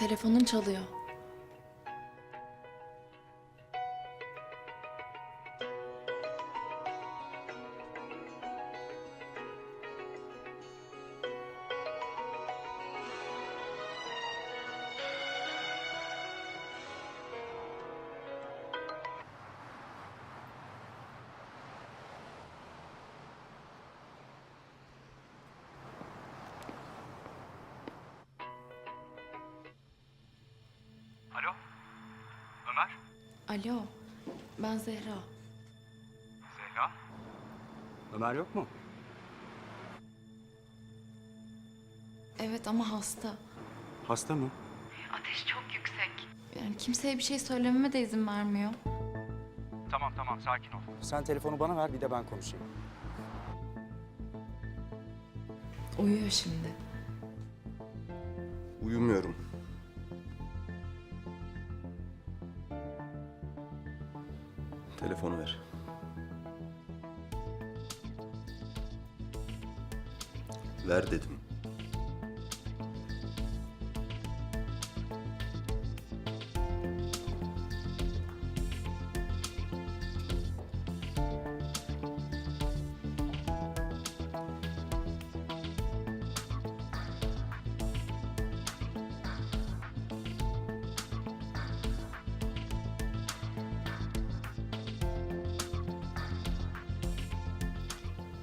Telefonun çalıyor. Ömer? Alo, ben Zehra. Zehra? Ömer yok mu? Evet ama hasta. Hasta mı? Ateş çok yüksek. Yani kimseye bir şey söylememe de izin vermiyor. Tamam tamam sakin ol. Sen telefonu bana ver bir de ben konuşayım. Uyuyor şimdi. Uyumuyorum. Telefonu ver. Ver dedim.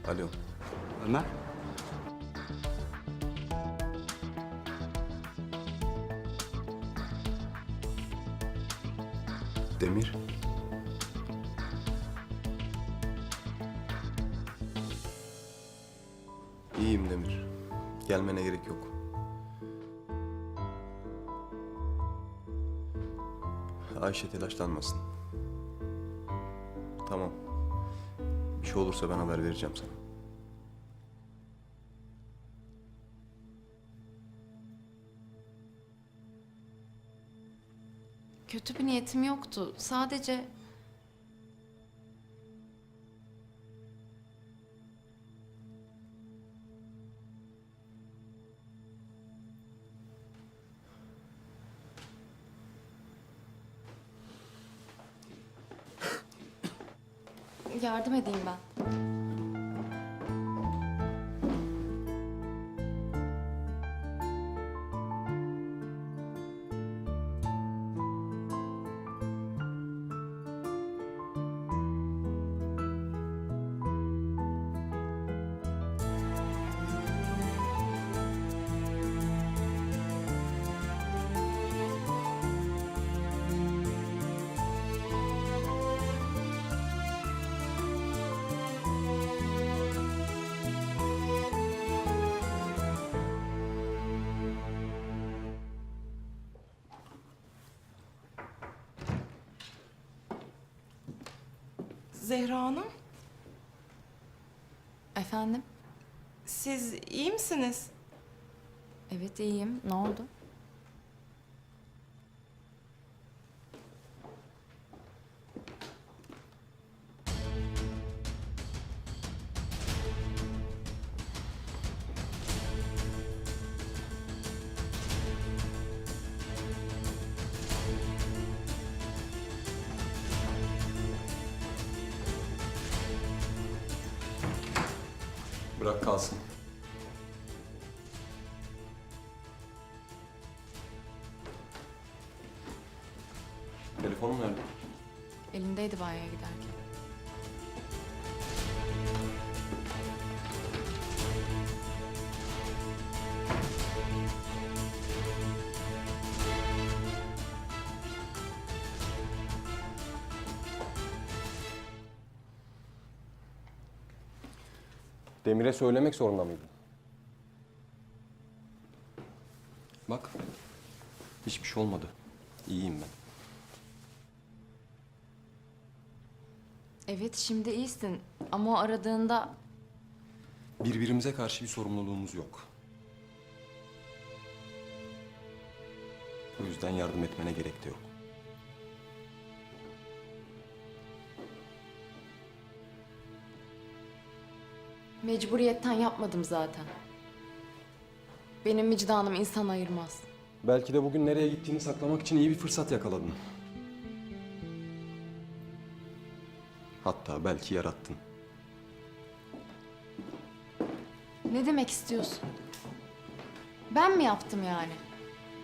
Alo. Ömer? Demir. İyiyim Demir. Gelmene gerek yok. Ayşe telaşlanmasın. Tamam. Bir şey olursa ben haber vereceğim sana. Kötü bir niyetim yoktu. Sadece yardım edeyim ben. Zehra Hanım, Efendim? siz iyi misiniz? Evet iyiyim. Ne oldu? Bırak kalsın. Telefonun nerede? Elimdeydi banyoya giderken. Demir'e söylemek zorunda mıydın? Bak. Hiçbir şey olmadı. İyiyim ben. Evet şimdi iyisin ama o aradığında Birbirimize karşı bir sorumluluğumuz yok. O yüzden yardım etmene gerek de yok. Mecburiyetten yapmadım zaten. Benim vicdanım insan ayırmaz. Belki de bugün nereye gittiğini saklamak için iyi bir fırsat yakaladın. Hatta belki yarattın. Ne demek istiyorsun? Ben mi yaptım yani?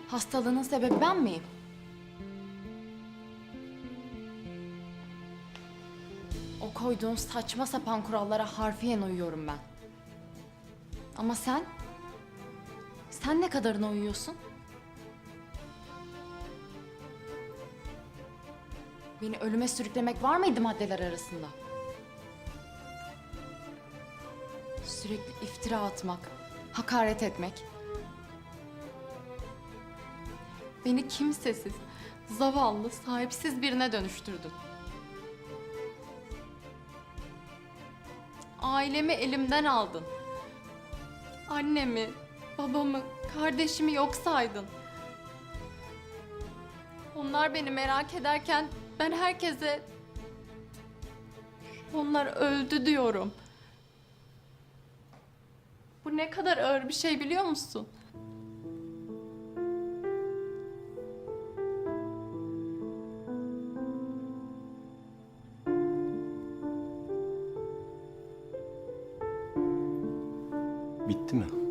Hastalığının sebebi ben miyim? Koyduğun saçma sapan kurallara harfiyen uyuyorum ben. Ama sen? Sen ne kadarına uyuyorsun? Beni ölüme sürüklemek var mıydı maddeler arasında? Sürekli iftira atmak, hakaret etmek. Beni kimsesiz, zavallı, sahipsiz birine dönüştürdün. Ailemi elimden aldın. Annemi, babamı, kardeşimi yok saydın. Onlar beni merak ederken ben herkese onlar öldü diyorum. Bu ne kadar ağır bir şey biliyor musun? Bitti mi?